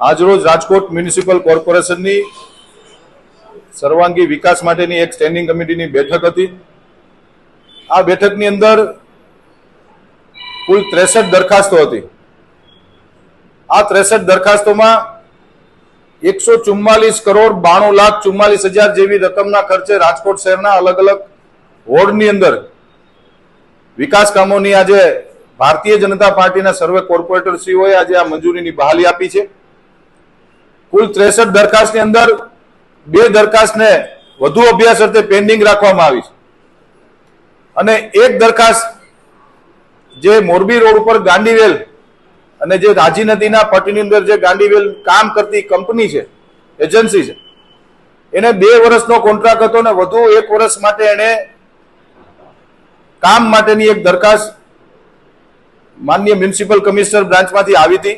આજરોજ રાજકોટ મ્યુનિસિપલ કોર્પોરેશનની સર્વાંગી વિકાસ માટેની એક સ્ટેન્ડિંગ કમિટીની બેઠક હતી. આ બેઠકની અંદર કુલ ત્રેસઠ દરખાસ્તો હતી. આ ત્રેસઠ દરખાસ્તોમાં એકસો ચુમ્માલીસ કરોડ બાણું લાખ ચુમ્માલીસ હજાર જેવી રકમના ખર્ચે રાજકોટ શહેરના અલગ અલગ વોર્ડની અંદર વિકાસ કામોની આજે ભારતીય જનતા પાર્ટીના સર્વે કોર્પોરેટરશ્રીઓએ આજે આ મંજૂરીની બહાલી આપી છે. કુલ ત્રેસઠ દરખાસ્તની અંદર બે દરખાસ્તને વધુ અભ્યાસ અર્થે પેન્ડિંગ રાખવામાં આવી છે. અને એક દરખાસ્ત જે મોરબી રોડ ઉપર ગાંડીવેલ અને જે રાજી નદીના પટ્ટીની અંદર જે ગાંડીવેલ કામ કરતી કંપની છે, એજન્સી છે, એને બે વર્ષનો કોન્ટ્રાક્ટ હતો અને વધુ એક વર્ષ માટે એને કામ માટેની એક દરખાસ્ત માન્ય મ્યુનિસિપલ કમિશનર બ્રાન્ચમાંથી આવી હતી.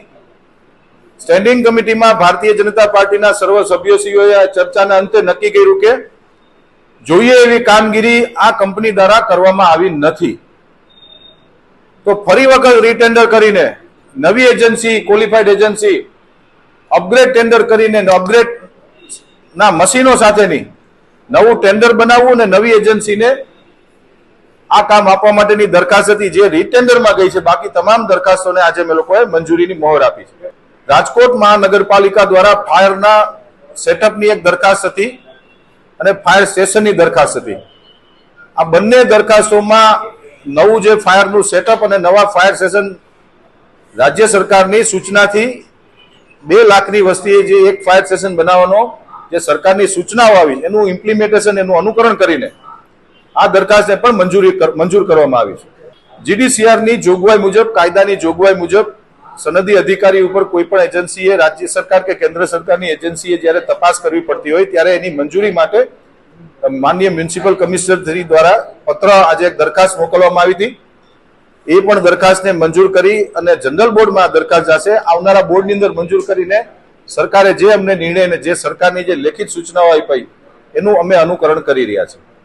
સ્ટેન્ડિંગ કમિટીમાં ભારતીય જનતા પાર્ટીના સર્વ સભ્યશ્રીઓએ ચર્ચાના અંતે નક્કી કર્યું કે જોઈએ એવી કામગીરી આ કંપની દ્વારા કરવામાં આવી નથી. તો ફરી વખત રીટેન્ડર કરીને નવી agency qualified agency upgrade tender કરીને અપગ્રેડ ના મશીનો સાથેની નવું ટેન્ડર બનાવવું અને નવી એજન્સીને આ કામ આપવા માટેની દરખાસ્ત હતી, જે રીટેન્ડરમાં ગઈ છે. બાકી તમામ દરખાસ્તોને આજે અમે લોકોએ મંજૂરીની મોહર આપી છે. રાજકોટ મહાનગરપાલિકા દ્વારા ફાયરના સેટઅપની એક દરખાસ્ત હતી અને ફાયર સ્ટેશનની દરખાસ્ત હતી. આ બંને દરખાસ્તોમાં નવું જે ફાયરનું સેટઅપ અને નવા ફાયર સ્ટેશન રાજ્ય સરકારની સૂચનાથી બે લાખની વસ્તીએ જે એક ફાયર સ્ટેશન બનાવવાનો જે સરકારની સૂચનાઓ આવી એનું ઇમ્પ્લિમેન્ટેશન એનું અનુકરણ કરીને આ દરખાસ્તને પણ મંજૂરી મંજૂર કરવામાં આવી છે. જીડીસીઆરની જોગવાઈ મુજબ, કાયદાની જોગવાઈ મુજબ સનદી અધિકારી ઉપર કોઈ પણ એજન્સીએ, રાજ્ય સરકાર કે કેન્દ્ર સરકારની એજન્સીએ જ્યારે તપાસ કરવી પડતી હોય ત્યારે એની મંજૂરી માટે માન્ય મ્યુનિસિપલ કમિશનર શ્રી દ્વારા પત્ર આજે એક દરખાસ્ત મોકલવામાં આવી હતી. એ પણ દરખાસ્તને મંજૂર કરી અને જનરલ બોર્ડમાં દરખાસ્ત જશે. આવનારા બોર્ડની અંદર મંજૂર કરીને સરકારે જે અમને નિર્ણય અને જે સરકારની જે લેખિત સૂચનાઓ આપી, એનું અમે અનુકરણ કરી રહ્યા છીએ.